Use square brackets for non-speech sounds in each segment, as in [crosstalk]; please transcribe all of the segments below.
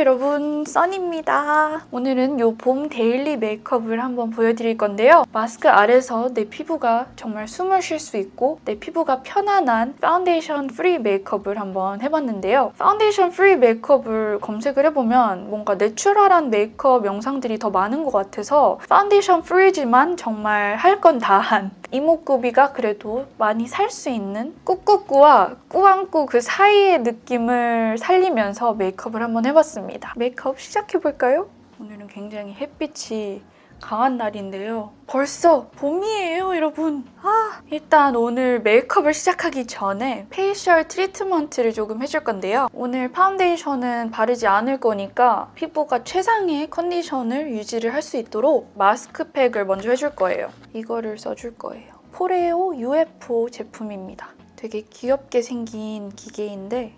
여러분, 써니입니다. 오늘은 요 봄 데일리 메이크업을 한번 보여드릴 건데요. 마스크 아래서 내 피부가 정말 숨을 쉴 수 있고 내 피부가 편안한 파운데이션 프리 메이크업을 한번 해봤는데요. 파운데이션 프리 메이크업을 검색을 해보면 뭔가 내추럴한 메이크업 영상들이 더 많은 것 같아서 파운데이션 프리지만 정말 할 건 다 한 이목구비가 그래도 많이 살 수 있는 꾸꾸꾸와 꾸안꾸 그 사이의 느낌을 살리면서 메이크업을 한번 해봤습니다. 메이크업 시작해볼까요? 오늘은 굉장히 햇빛이 강한 날인데요. 벌써 봄이에요, 여러분. 아, 일단 오늘 메이크업을 시작하기 전에 페이셜 트리트먼트를 조금 해줄 건데요. 오늘 파운데이션은 바르지 않을 거니까 피부가 최상의 컨디션을 유지를 할 수 있도록 마스크팩을 먼저 해줄 거예요. 이거를 써줄 거예요. 포레오 UFO 제품입니다. 되게 귀엽게 생긴 기계인데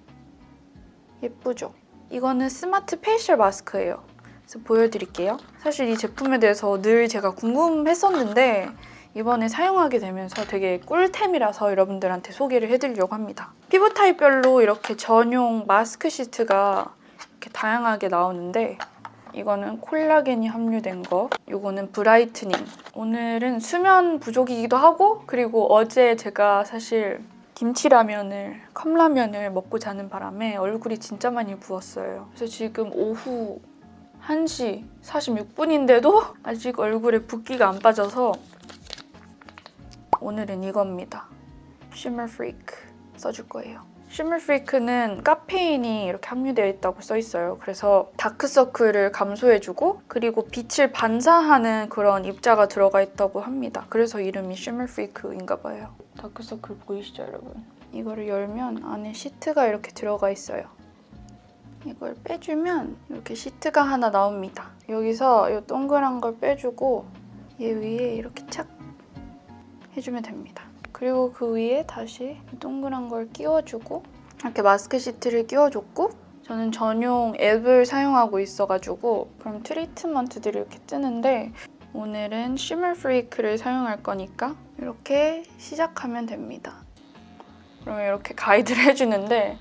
예쁘죠? 이거는 스마트 페이셜 마스크예요. 그래서 보여드릴게요. 사실 이 제품에 대해서 늘 제가 궁금했었는데 이번에 사용하게 되면서 되게 꿀템이라서 여러분들한테 소개를 해드리려고 합니다. 피부 타입별로 이렇게 전용 마스크 시트가 이렇게 다양하게 나오는데 이거는 콜라겐이 함유된 거, 이거는 브라이트닝. 오늘은 수면 부족이기도 하고 그리고 어제 제가 사실 김치라면을 컵라면을 먹고 자는 바람에 얼굴이 진짜 많이 부었어요. 그래서 지금 오후 1시 46분인데도 아직 얼굴에 붓기가 안 빠져서 오늘은 이겁니다. 쉬머 프리크 써줄 거예요. 쉬머 프리크는 카페인이 이렇게 함유되어 있다고 써 있어요. 그래서 다크서클을 감소해주고 그리고 빛을 반사하는 그런 입자가 들어가 있다고 합니다. 그래서 이름이 쉬머 프리크인가 봐요. 다크서클 보이시죠, 여러분? 이거를 열면 안에 시트가 이렇게 들어가 있어요. 이걸 빼주면 이렇게 시트가 하나 나옵니다. 여기서 이 동그란 걸 빼주고 얘 위에 이렇게 착 해주면 됩니다. 그리고 그 위에 다시 이 동그란 걸 끼워주고 이렇게 마스크 시트를 끼워줬고 저는 전용 앱을 사용하고 있어가지고 그럼 트리트먼트들이 이렇게 뜨는데 오늘은 쉬머 프리크를 사용할 거니까 이렇게 시작하면 됩니다. 그러면 이렇게 가이드를 해주는데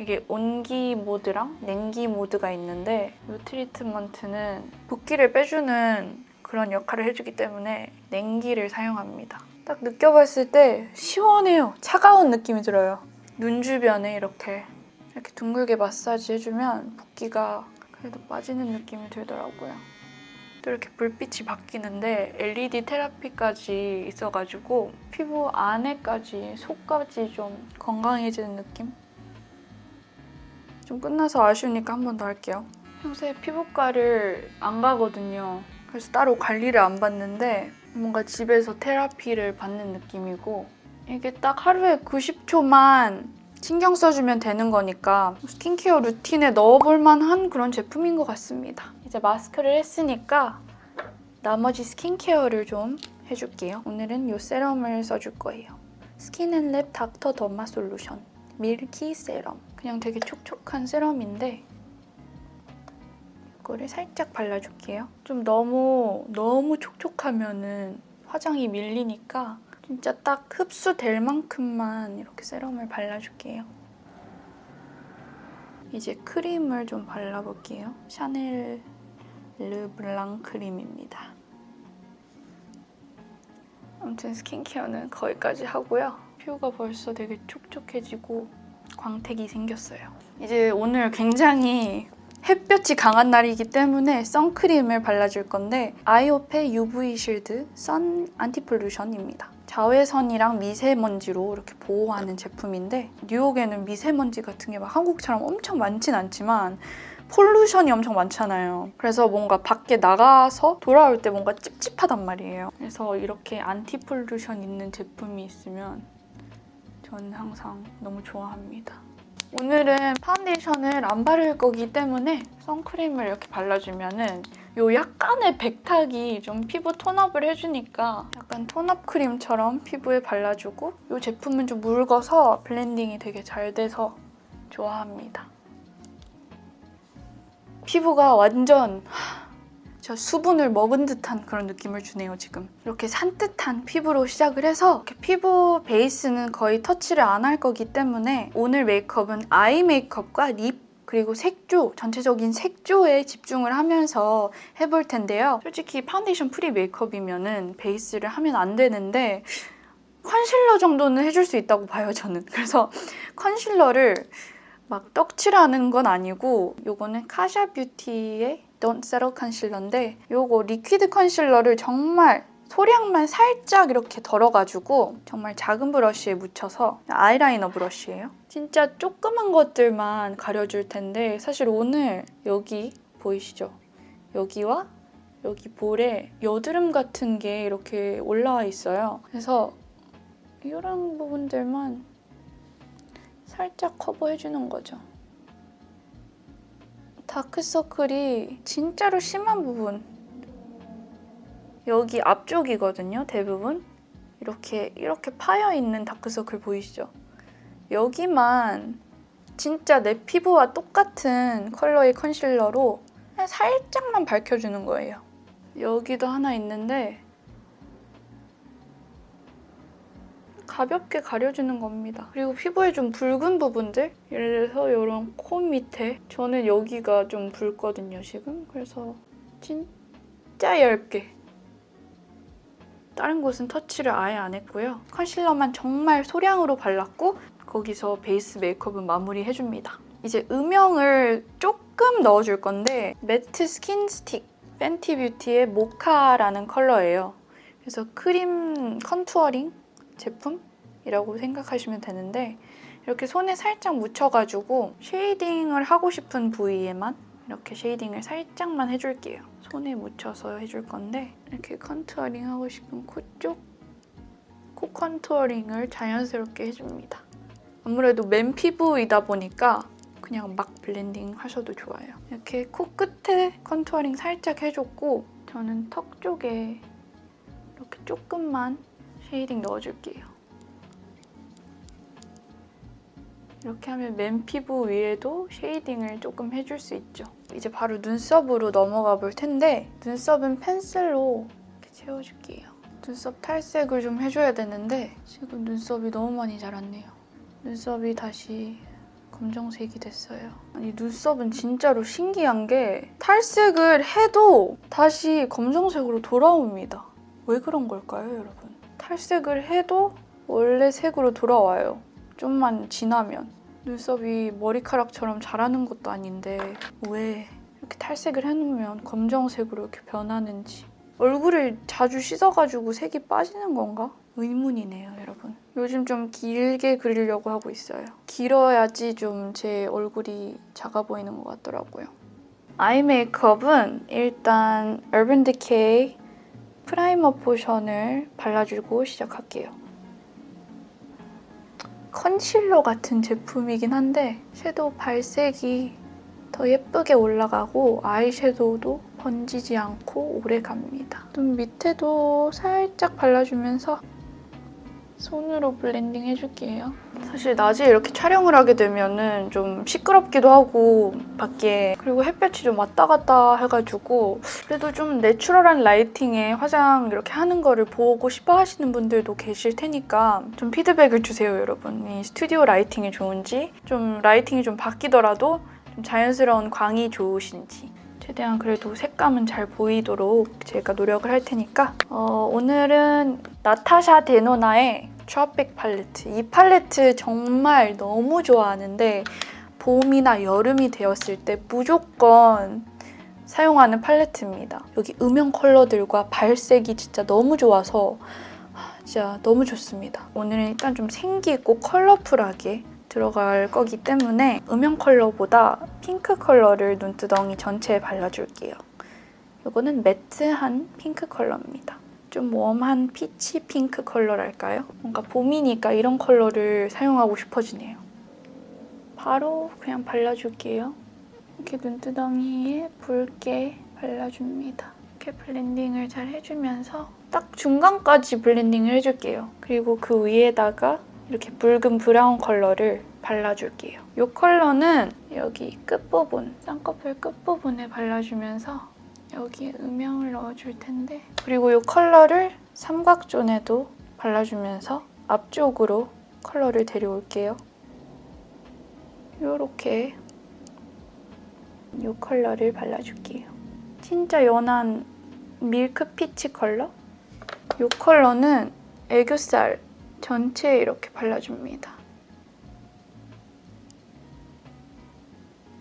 이게 온기 모드랑 냉기 모드가 있는데 이 트리트먼트는 붓기를 빼주는 그런 역할을 해주기 때문에 냉기를 사용합니다. 딱 느껴봤을 때 시원해요. 차가운 느낌이 들어요. 눈 주변에 이렇게 이렇게 둥글게 마사지 해주면 붓기가 그래도 빠지는 느낌이 들더라고요. 또 이렇게 불빛이 바뀌는데 LED 테라피까지 있어가지고 피부 안에까지 속까지 좀 건강해지는 느낌? 좀 끝나서 아쉬우니까 한 번 더 할게요. 평소에 피부과를 안 가거든요. 그래서 따로 관리를 안 받는데 뭔가 집에서 테라피를 받는 느낌이고 이게 딱 하루에 90초만 신경 써주면 되는 거니까 스킨케어 루틴에 넣어볼 만한 그런 제품인 것 같습니다. 이제 마스크를 했으니까 나머지 스킨케어를 좀 해줄게요. 오늘은 이 세럼을 써줄 거예요. 스킨앤랩 닥터 더마 솔루션 밀키 세럼. 그냥 되게 촉촉한 세럼인데 이거를 살짝 발라줄게요. 좀 너무 너무 촉촉하면은 화장이 밀리니까 진짜 딱 흡수될 만큼만 이렇게 세럼을 발라줄게요. 이제 크림을 좀 발라볼게요. 샤넬 르블랑 크림입니다. 아무튼 스킨케어는 거기까지 하고요. 피부가 벌써 되게 촉촉해지고 광택이 생겼어요. 이제 오늘 굉장히 햇볕이 강한 날이기 때문에 선크림을 발라줄 건데 아이오페 UV 실드 선 안티폴루션입니다. 자외선이랑 미세먼지로 이렇게 보호하는 제품인데 뉴욕에는 미세먼지 같은 게 막 한국처럼 엄청 많진 않지만 폴루션이 엄청 많잖아요. 그래서 뭔가 밖에 나가서 돌아올 때 뭔가 찝찝하단 말이에요. 그래서 이렇게 안티폴루션 있는 제품이 있으면 저는 항상 너무 좋아합니다. 오늘은 파운데이션을 안 바를 거기 때문에 선크림을 이렇게 발라주면은 요 약간의 백탁이 좀 피부 톤업을 해주니까 약간 톤업 크림처럼 피부에 발라주고 요 제품은 좀 묽어서 블렌딩이 되게 잘 돼서 좋아합니다. 피부가 완전 저 수분을 먹은 듯한 그런 느낌을 주네요 지금 이렇게 산뜻한 피부로 시작을 해서 피부 베이스는 거의 터치를 안 할 거기 때문에 오늘 메이크업은 아이 메이크업과 립 그리고 색조, 전체적인 색조에 집중을 하면서 해볼 텐데요. 솔직히 파운데이션 프리 메이크업이면 은 베이스를 하면 안 되는데 컨실러 정도는 해줄 수 있다고 봐요, 저는. [laughs] 그래서 컨실러를 막 떡칠하는 건 아니고 요거는 카샤 뷰티의 Don't Settle 컨실러인데 요거 리퀴드 컨실러를 정말 소량만 살짝 이렇게 덜어가지고 정말 작은 브러쉬에 묻혀서 아이라이너 브러쉬예요. 진짜 조그만 것들만 가려줄 텐데 사실 오늘 여기 보이시죠? 여기와 여기 볼에 여드름 같은 게 이렇게 올라와 있어요. 그래서 이런 부분들만 살짝 커버해주는 거죠. 다크서클이 진짜로 심한 부분 여기 앞쪽이거든요, 대부분. 이렇게 이렇게 파여 있는 다크서클 보이시죠? 여기만 진짜 내 피부와 똑같은 컬러의 컨실러로 살짝만 밝혀주는 거예요. 여기도 하나 있는데 가볍게 가려주는 겁니다. 그리고 피부에 좀 붉은 부분들 예를 들어서 이런 코 밑에 저는 여기가 좀 붉거든요, 지금. 그래서 진짜 얇게 다른 곳은 터치를 아예 안 했고요. 컨실러만 정말 소량으로 발랐고 거기서 베이스 메이크업은 마무리해줍니다. 이제 음영을 조금 넣어줄 건데 매트 스킨 스틱 팬티 뷰티의 모카라는 컬러예요. 그래서 크림 컨투어링 제품이라고 생각하시면 되는데 이렇게 손에 살짝 묻혀가지고 쉐이딩을 하고 싶은 부위에만 이렇게 쉐이딩을 살짝만 해줄게요. 손에 묻혀서 해줄 건데 이렇게 컨투어링 하고 싶은 코 쪽, 코 컨투어링을 자연스럽게 해줍니다. 아무래도 맨 피부이다 보니까 그냥 막 블렌딩 하셔도 좋아요. 이렇게 코끝에 컨투어링 살짝 해줬고 저는 턱 쪽에 이렇게 조금만 쉐이딩 넣어줄게요. 이렇게 하면 맨 피부 위에도 쉐이딩을 조금 해줄 수 있죠. 이제 바로 눈썹으로 넘어가 볼 텐데 눈썹은 펜슬로 이렇게 채워줄게요. 눈썹 탈색을 좀 해줘야 되는데 지금 눈썹이 너무 많이 자랐네요. 눈썹이 다시 검정색이 됐어요. 아니 눈썹은 진짜로 신기한 게 탈색을 해도 다시 검정색으로 돌아옵니다. 왜 그런 걸까요, 여러분? 탈색을 해도 원래 색으로 돌아와요. 좀만 지나면 눈썹이 머리카락처럼 자라는 것도 아닌데 왜 이렇게 탈색을 해놓으면 검정색으로 이렇게 변하는지 얼굴을 자주 씻어가지고 색이 빠지는 건가? 의문이네요, 여러분. 요즘 좀 길게 그리려고 하고 있어요. 길어야지 좀 제 얼굴이 작아 보이는 것 같더라고요. 아이 메이크업은 일단 Urban Decay 프라이머 포션을 발라주고 시작할게요. 컨실러 같은 제품이긴 한데 섀도우 발색이 더 예쁘게 올라가고 아이섀도우도 번지지 않고 오래 갑니다. 눈 밑에도 살짝 발라주면서 손으로 블렌딩 해줄게요. 사실 낮에 이렇게 촬영을 하게 되면은 좀 시끄럽기도 하고 밖에 그리고 햇볕이 좀 왔다 갔다 해가지고 그래도 좀 내추럴한 라이팅에 화장 이렇게 하는 거를 보고 싶어 하시는 분들도 계실 테니까 좀 피드백을 주세요 여러분. 이 스튜디오 라이팅이 좋은지 좀 라이팅이 좀 바뀌더라도 좀 자연스러운 광이 좋으신지. 최대한 그래도 색감은 잘 보이도록 제가 노력을 할 테니까. 어, 오늘은 나타샤 데노나의 트로픽 팔레트 이 팔레트 정말 너무 좋아하는데 봄이나 여름이 되었을 때 무조건 사용하는 팔레트입니다. 여기 음영 컬러들과 발색이 진짜 너무 좋아서 진짜 너무 좋습니다. 오늘은 일단 좀 생기고 컬러풀하게 들어갈 거기 때문에 음영 컬러보다 핑크 컬러를 눈두덩이 전체에 발라줄게요. 이거는 매트한 핑크 컬러입니다. 좀 웜한 피치 핑크 컬러랄까요? 뭔가 봄이니까 이런 컬러를 사용하고 싶어지네요. 바로 그냥 발라줄게요. 이렇게 눈두덩이에 붉게 발라줍니다. 이렇게 블렌딩을 잘 해주면서 딱 중간까지 블렌딩을 해줄게요. 그리고 그 위에다가 이렇게 붉은 브라운 컬러를 발라줄게요. 이 컬러는 여기 끝부분, 쌍꺼풀 끝부분에 발라주면서 여기에 음영을 넣어줄 텐데 그리고 이 컬러를 삼각존에도 발라주면서 앞쪽으로 컬러를 데려올게요. 이렇게 이 컬러를 발라줄게요. 진짜 연한 밀크 피치 컬러? 이 컬러는 애교살 전체에 이렇게 발라줍니다.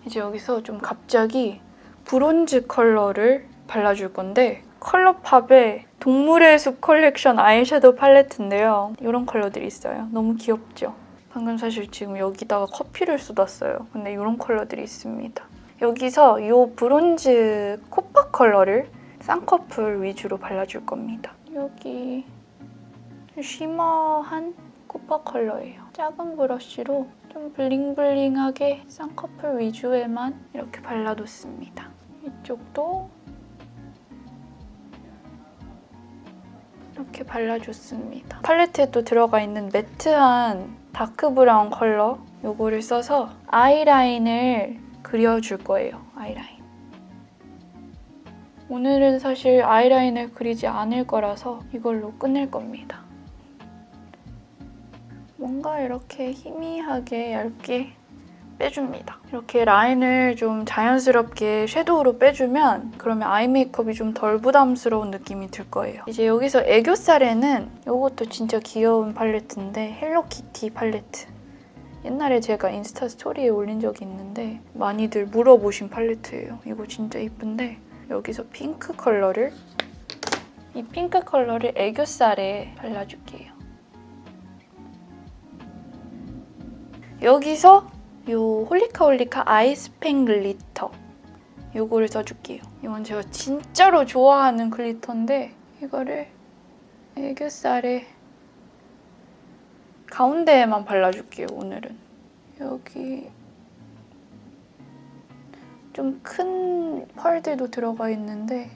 이제 여기서 좀 갑자기 브론즈 컬러를 발라줄 건데 컬러팝의 동물의 숲 컬렉션 아이섀도우 팔레트인데요. 이런 컬러들이 있어요. 너무 귀엽죠? 방금 사실 지금 여기다가 커피를 쏟았어요. 근데 이런 컬러들이 있습니다. 여기서 이 브론즈 코파 컬러를 쌍꺼풀 위주로 발라줄 겁니다. 여기 쉬머한 코파 컬러예요. 작은 브러쉬로 좀 블링블링하게 쌍꺼풀 위주에만 이렇게 발라뒀습니다. 이쪽도 이렇게 발라줬습니다. 팔레트에 또 들어가 있는 매트한 다크 브라운 컬러 요거를 써서 아이라인을 그려줄 거예요. 아이라인. 오늘은 사실 아이라인을 그리지 않을 거라서 이걸로 끝낼 겁니다. 뭔가 이렇게 희미하게 얇게 빼줍니다. 이렇게 라인을 좀 자연스럽게 섀도우로 빼주면 그러면 아이 메이크업이 좀 덜 부담스러운 느낌이 들 거예요. 이제 여기서 애교살에는 이것도 진짜 귀여운 팔레트인데 헬로키티 팔레트. 옛날에 제가 인스타 스토리에 올린 적이 있는데 많이들 물어보신 팔레트예요. 이거 진짜 이쁜데 여기서 핑크 컬러를 이 핑크 컬러를 애교살에 발라줄게요. 여기서 요 홀리카 홀리카 아이스팩 글리터 요거를 써줄게요. 이건 제가 진짜로 좋아하는 글리터인데 이거를 애교살에 가운데에만 발라줄게요. 오늘은 여기 좀 큰 펄들도 들어가 있는데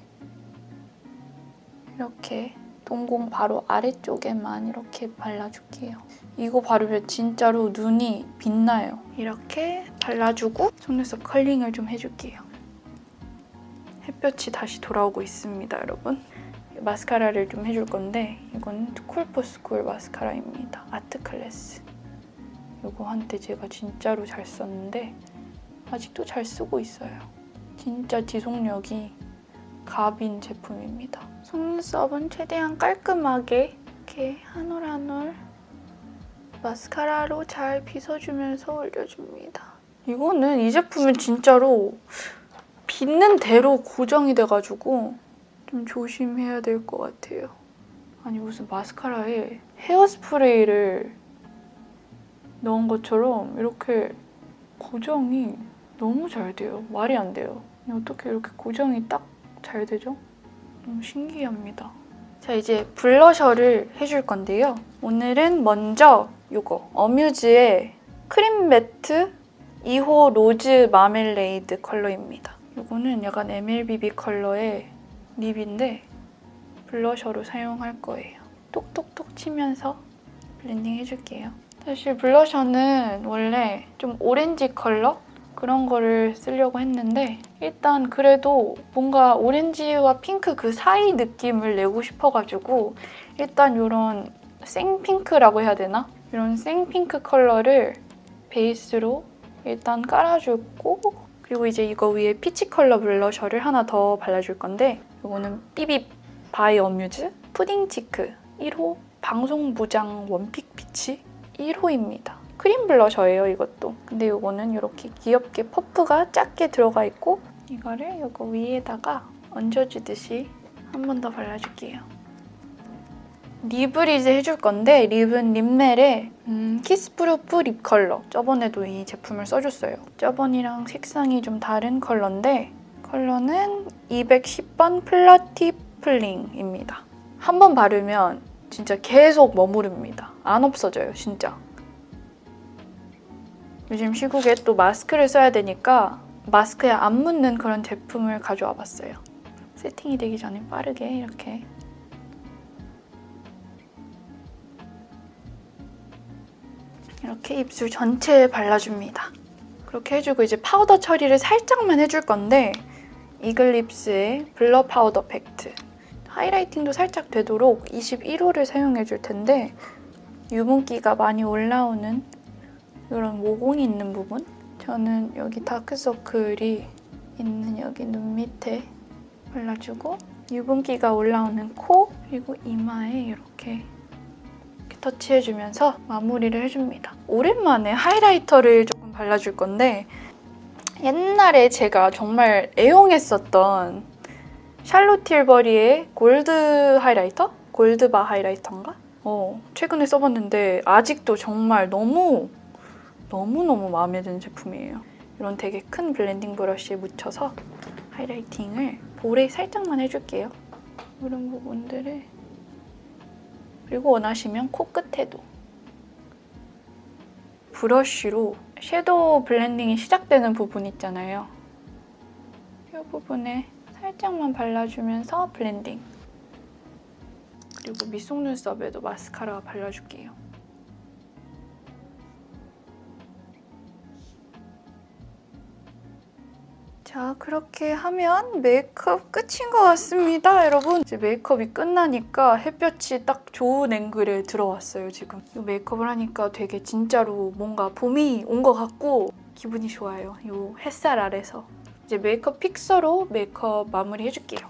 이렇게 동공 바로 아래쪽에만 이렇게 발라줄게요. 이거 바르면 진짜로 눈이 빛나요. 이렇게 발라주고 속눈썹 컬링을 좀 해줄게요. 햇볕이 다시 돌아오고 있습니다, 여러분. 마스카라를 좀 해줄 건데 이건 쿨포스쿨 마스카라입니다. 아트 클래스. 이거 한때 제가 진짜로 잘 썼는데 아직도 잘 쓰고 있어요. 진짜 지속력이 갑인 제품입니다. 속눈썹은 최대한 깔끔하게 이렇게 한 올 한올 마스카라로 잘 빗어주면서 올려줍니다. 이거는 이 제품은 진짜로 빗는 대로 고정이 돼가지고 좀 조심해야 될 것 같아요. 아니 무슨 마스카라에 헤어스프레이를 넣은 것처럼 이렇게 고정이 너무 잘 돼요. 말이 안 돼요. 어떻게 이렇게 고정이 딱 잘 되죠? 너무 신기합니다. 자 이제 블러셔를 해줄 건데요. 오늘은 먼저 이거 어뮤즈의 크림 매트 2호 로즈 마멜레이드 컬러입니다. 이거는 약간 MLBB 컬러의 립인데 블러셔로 사용할 거예요. 똑똑똑 치면서 블렌딩 해줄게요. 사실 블러셔는 원래 좀 오렌지 컬러 그런 거를 쓰려고 했는데 일단 그래도 뭔가 오렌지와 핑크 그 사이 느낌을 내고 싶어가지고 일단 이런 생핑크라고 해야 되나? 이런 생핑크 컬러를 베이스로 일단 깔아주고 그리고 이제 이거 위에 피치 컬러 블러셔를 하나 더 발라줄 건데 이거는 삐빕 바이 어뮤즈 푸딩 치크 1호 방송 무장 원픽 피치 1호입니다. 크림 블러셔예요, 이것도. 근데 이거는 이렇게 귀엽게 퍼프가 작게 들어가 있고 이거를 이거 위에다가 얹어주듯이 한 번 더 발라줄게요. 립을 이제 해줄 건데 립은 립멜의 음, 키스프루프 립 컬러. 저번에도 이 제품을 써줬어요. 저번이랑 색상이 좀 다른 컬러인데 컬러는 210번 플라티플링입니다. 한 번 바르면 진짜 계속 머무릅니다. 안 없어져요, 진짜. 요즘 시국에 또 마스크를 써야 되니까 마스크에 안 묻는 그런 제품을 가져와 봤어요. 세팅이 되기 전에 빠르게 이렇게 이렇게 입술 전체에 발라줍니다. 그렇게 해주고 이제 파우더 처리를 살짝만 해줄 건데 이글립스의 블러 파우더 팩트 하이라이팅도 살짝 되도록 21호를 사용해 줄 텐데 유분기가 많이 올라오는 이런 모공이 있는 부분 저는 여기 다크서클이 있는 여기 눈 밑에 발라주고 유분기가 올라오는 코 그리고 이마에 이렇게 터치해주면서 마무리를 해줍니다. 오랜만에 하이라이터를 조금 발라줄 건데 옛날에 제가 정말 애용했었던 샬롯 틸버리의 골드 하이라이터? 골드바 하이라이터인가? 어, 최근에 써봤는데 아직도 정말 너무 너무너무 마음에 드는 제품이에요. 이런 되게 큰 블렌딩 브러쉬에 묻혀서 하이라이팅을 볼에 살짝만 해줄게요. 이런 부분들을 그리고 원하시면 코끝에도 브러쉬로 섀도우 블렌딩이 시작되는 부분 있잖아요. 이 부분에 살짝만 발라주면서 블렌딩 그리고 밑속 눈썹에도 마스카라 발라줄게요. 자, 그렇게 하면 메이크업 끝인 것 같습니다, 여러분. 이제 메이크업이 끝나니까 햇볕이 딱 좋은 앵글에 들어왔어요, 지금. 이 메이크업을 하니까 되게 진짜로 뭔가 봄이 온 것 같고 기분이 좋아요. 이 햇살 아래서. 이제 메이크업 픽서로 메이크업 마무리 해줄게요.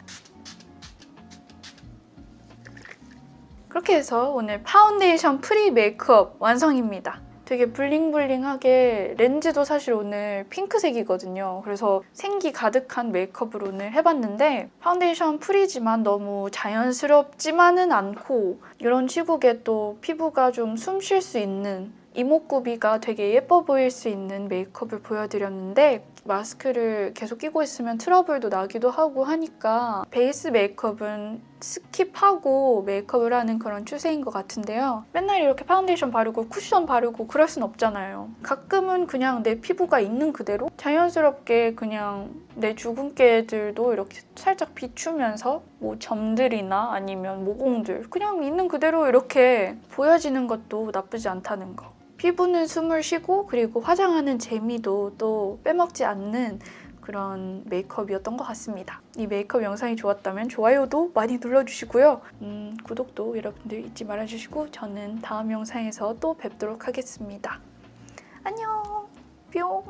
그렇게 해서 오늘 파운데이션 프리 메이크업 완성입니다. 되게 블링블링하게 렌즈도 사실 오늘 핑크색이거든요. 그래서 생기 가득한 메이크업을 오늘 해봤는데 파운데이션 프리지만 너무 자연스럽지만은 않고 이런 시국에 또 피부가 좀 숨 쉴 수 있는 이목구비가 되게 예뻐 보일 수 있는 메이크업을 보여드렸는데 마스크를 계속 끼고 있으면 트러블도 나기도 하고 하니까 베이스 메이크업은 스킵하고 메이크업을 하는 그런 추세인 것 같은데요. 맨날 이렇게 파운데이션 바르고 쿠션 바르고 그럴 순 없잖아요. 가끔은 그냥 내 피부가 있는 그대로 자연스럽게 그냥 내 주근깨들도 이렇게 살짝 비추면서 뭐 점들이나 아니면 모공들 그냥 있는 그대로 이렇게 보여지는 것도 나쁘지 않다는 거. 피부는 숨을 쉬고 그리고 화장하는 재미도 또 빼먹지 않는 그런 메이크업이었던 것 같습니다. 이 메이크업 영상이 좋았다면 좋아요도 많이 눌러주시고요. 음, 구독도 여러분들 잊지 말아주시고 저는 다음 영상에서 또 뵙도록 하겠습니다. 안녕 뿅